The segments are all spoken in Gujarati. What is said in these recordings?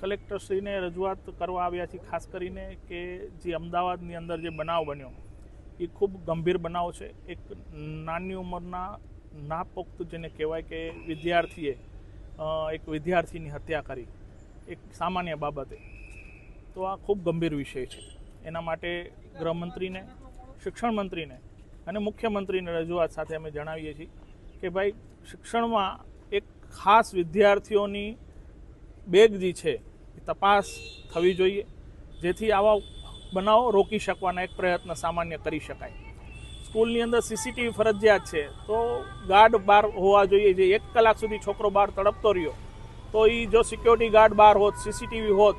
કલેક્ટરશ્રીને રજૂઆત કરવા આવ્યા છીએ, ખાસ કરીને કે જે અમદાવાદની અંદર જે બનાવ બન્યો, એ ખૂબ ગંભીર બનાવ છે. એક નાની ઉંમરના નાપોક્ત, જેને કહેવાય કે વિદ્યાર્થીએ એક વિદ્યાર્થીની હત્યા કરી. એક સામાન્ય બાબતે. તો આ ખૂબ ગંભીર વિષય છે. એના માટે ગૃહમંત્રીને શિક્ષણ મંત્રીને અને મુખ્યમંત્રીને રજૂઆત સાથે અમે જણાવીએ છીએ કે ભાઈ, શિક્ષણમાં એક ખાસ વિદ્યાર્થીઓની બેગ જે છે એ તપાસ થવી જોઈએ. જેથી આવા બનાવો રોકી શકવાના એક પ્રયત્ન સામાન્ય કરી શકાય. સ્કૂલની અંદર સીસીટીવી ફરજિયાત છે, તો ગાર્ડ બહાર હોવા જોઈએ. જે એક કલાક સુધી છોકરો બહાર તડપતો રહ્યો, તો એ જો સિક્યોરિટી ગાર્ડ બહાર હોત, સીસીટીવી હોત,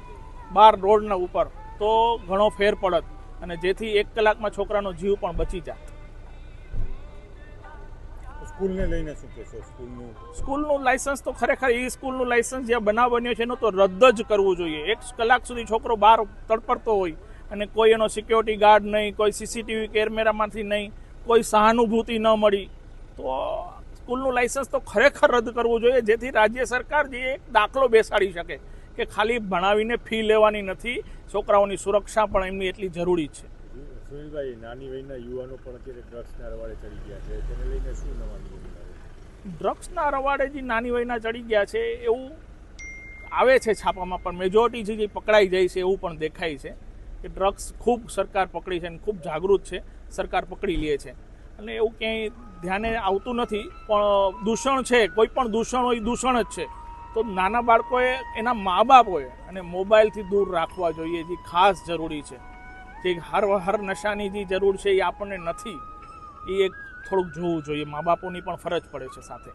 બહાર રોડના ઉપર, તો ઘણો ફેર પડત અને જેથી એક કલાકમાં છોકરાનો જીવ પણ બચી જાત. સ્કૂલને લઈને શું કહેશો? સ્કૂલનું? સ્કૂલનું લાયસન્સ તો ખરેખર એ સ્કૂલનું લાયસન્સ જે બનાવ બન્યો છે એનું તો રદ જ કરવું જોઈએ. એક કલાક સુધી છોકરો બહાર તડપડતો હોય અને કોઈ એનો સિક્યોરિટી ગાર્ડ નહીં, કોઈ સીસીટીવી કેમેરામાંથી નહીં, કોઈ સહાનુભૂતિ ન મળી, તો સ્કૂલનું લાયસન્સ તો ખરેખર રદ કરવું જોઈએ, જેથી રાજ્ય સરકાર જે એક દાખલો બેસાડી શકે કે ખાલી ભણાવીને ફી લેવાની નથી, છોકરાઓની સુરક્ષા પણ એમની એટલી જરૂરી છે. સુનિલભાઈ, નાની વયના યુવાનો પણ અત્યારે ડ્રગ્સના રવાડે ચડી ગયા છે. તેને લઈને શું નવા નિયમ ડ્રગ્સના રવાડે જે નાની વયના ચડી ગયા છે, એવું આવે છે છાપામાં, પણ મેજોરિટી જે પકડાઈ જાય છે એવું પણ દેખાય છે કે ડ્રગ્સ ખૂબ સરકાર પકડી છે અને ખૂબ જાગૃત છે, સરકાર પકડી લે છે. અને એવું ક્યાંય ધ્યાને આવતું નથી, પણ દૂષણ છે, કોઈ પણ દૂષણ હોય દૂષણ જ છે. તો નાના બાળકોએ, એના મા બાપોએ અને મોબાઈલથી દૂર રાખવા જોઈએ, જે ખાસ જરૂરી છે. જે હર હર નશાની જે જરૂર છે એ આપણને નથી, એ એક થોડુંક જોવું જોઈએ. મા બાપોની પણ ફરજ પડે છે સાથે.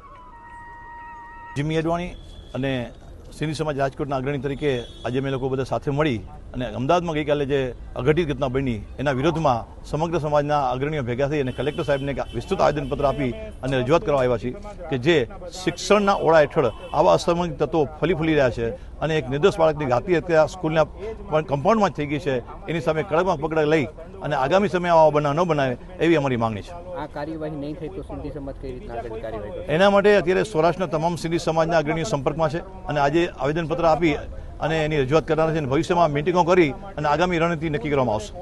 જીમી અડવાણી અને સિંધી સમાજ રાજકોટના અગ્રણી તરીકે આજે અમે લોકો બધા સાથે મળી અને અમદાવાદમાં ગઈકાલે જે અઘટિત ઘટના બની, એના વિરોધમાં સમગ્ર સમાજના અગ્રણીઓ ભેગા થઈ અને કલેક્ટર સાહેબને વિસ્તૃત આવેદનપત્ર આપી અને રજૂઆત કરવા આવ્યા છીએ કે જે શિક્ષણના ઓળા હેઠળ આવા અસામાજિક તત્વો ફલી ફૂલી રહ્યા છે અને એક નિર્દોષ બાળકની ઘાતી હત્યા સ્કૂલના પણ કમ્પાઉન્ડમાં જ થઈ ગઈ છે. એની સામે કડકમાં પકડ લઈ અને આગામી સમયે આવા બનાવ ન બનાવે એવી અમારી માંગણી છે. આ કાર્યવાહી નહીં થઈ તો સિંધી સમાજ કઈ રીતના કાર્યવાહી એના માટે અત્યારે સૌરાષ્ટ્રના તમામ સિંધી સમાજના અગ્રણીઓ સંપર્કમાં છે અને આજે આવેદનપત્ર આપી અને એની રજૂઆત કરવાના છે અને ભવિષ્યમાં મિટિંગો કરી અને આગામી રણનીતિ નક્કી કરવામાં આવશે.